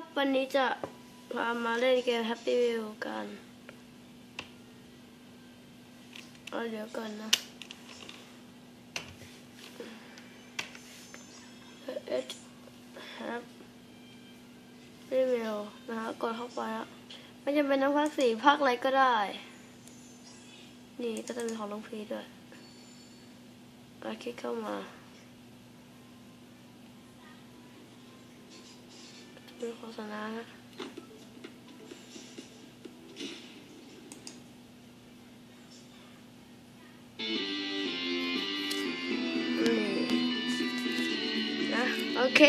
บวันนี้จะพามาเล่นเกม Happy Wheel กันเอาเดี๋ยวก่อนนะเอช Happy Wheel นะฮะกดเข้าไปแล้วไม่จำเป็นต้องภาคสี่ภาคอะไรก็ได้ นี่ก็จะมีของลงฟรีด้วยก็คลิกเข้ามา ดูโฆษณานะนี่นะโอเค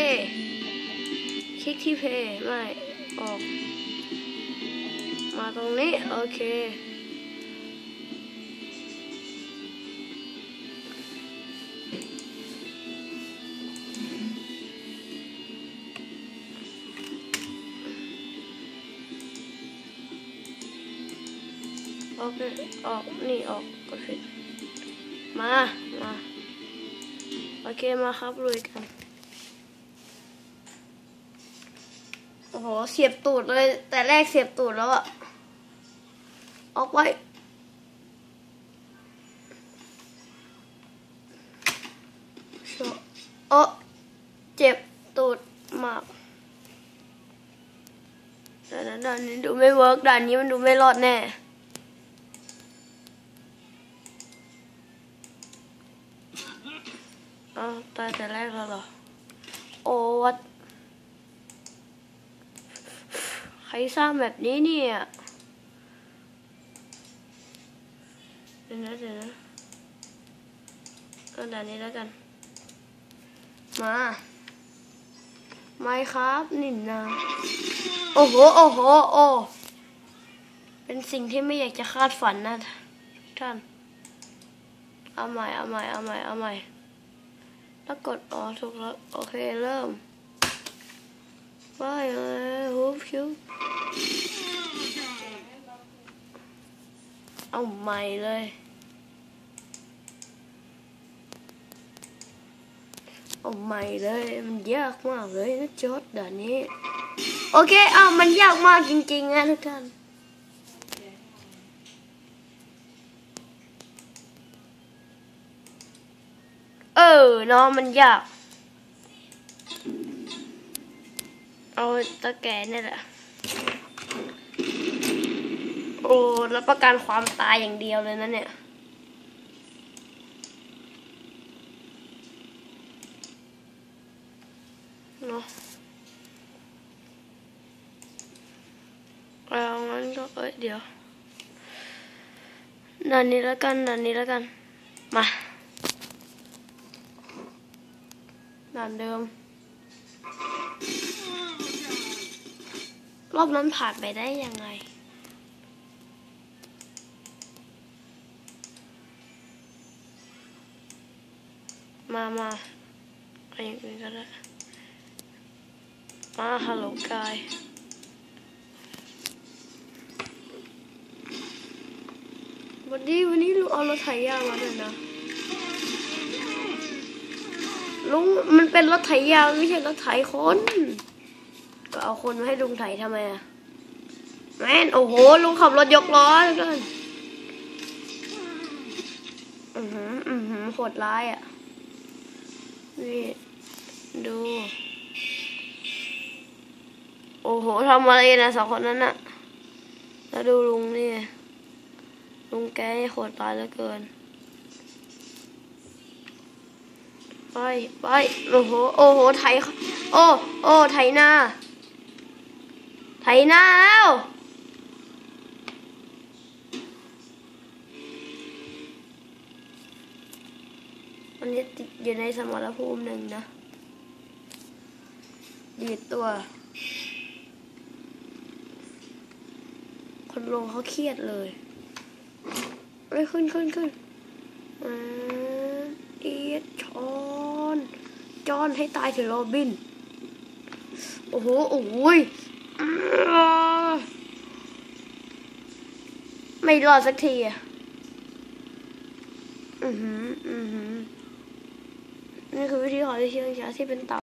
คลิกที่เพย์ไม่ ออก มาตรงนี้ โอเค ออกเลยออกนี่ออกกดผิดมา มา โอเคมาครับลุยกัน โอ้โห เสียบตูดเลย แต่แรกเสียบตูดแล้วอะออกไปโชว์โอะเจ็บตูดมากแต่ด่านนี้ดูไม่เวิร์กด่านนี้มันดูไม่รอดแน่ อ้าวตายแต่แรกแล้วเหรอ โอ้วัดใครสร้างแบบนี้เนี่ยเดี๋ยวนะเดี๋ยวนะก็ด่านนี้แล้วกัน มาไม่ครับนินนาโอ้โห โอ้โห โอ้เป็นสิ่งที่ไม่อยากจะคาดฝันนะทุกท่าน เอาใหม่ เอาใหม่ เอาใหม่ เอาใหม่ แล้วกดออถูกแล้วโอเคเริ่มไปเลยฮูบชิวเอาใหม่เลยเอาใหม่เลย มันยากมากเลยนะจอดด่านนี้ โอเคอ้าวมันยากมากจริงๆนะทุกท่าน อเนาะมันยาก เอาตะแกรงนี่แหละ โอ้แล้วประกันความตายอย่างเดียวเลยนะเนี่ยเนาะเอางั้นก็เอ้ยเดี๋ยวนันนี้แล้วกันนันนี้แล้วกัน มา ด่านเดิม รอบนั้นผ่านไปได้ยังไง มามาอะไรอย่างอื่นก็ได้มาฮัลโหลกายวันนี้วันนี้ลุงเอารถไถยางมาด้วยนะ ลุงมันเป็นรถไถยางไม่ใช่รถไถคน ก็เอาคนมาให้ลุงไถทำไมอะแม่นโอ้โหลุงขับรถยกล้อเลยกันอือหืออือหือโหดร้ายอะนี่ดู โอ้โหทำอะไรนะสองคนนั้นน่ะแล้วดูลุงนี่ลุงแกโหดร้ายเหลือเกิน ไปไปโอ้โหโอ้โหไถโอ้โอ้ไถนาไถนาแล้ววันนี้ติดอยู่ในสมรภูมิหนึ่งนะดีดตัว คนลงเขาเครียดเลยเอ้ยขึ้นขึ้นขึ้นอ่าเอียดชอ จอนให้ตายเถอะโรบิน โอ้โห โอ้ยไม่รอดสักทีอะ อือหือ อือหือ นี่คือวิธีขอที่เชื่องช้าที่เป็นเต่า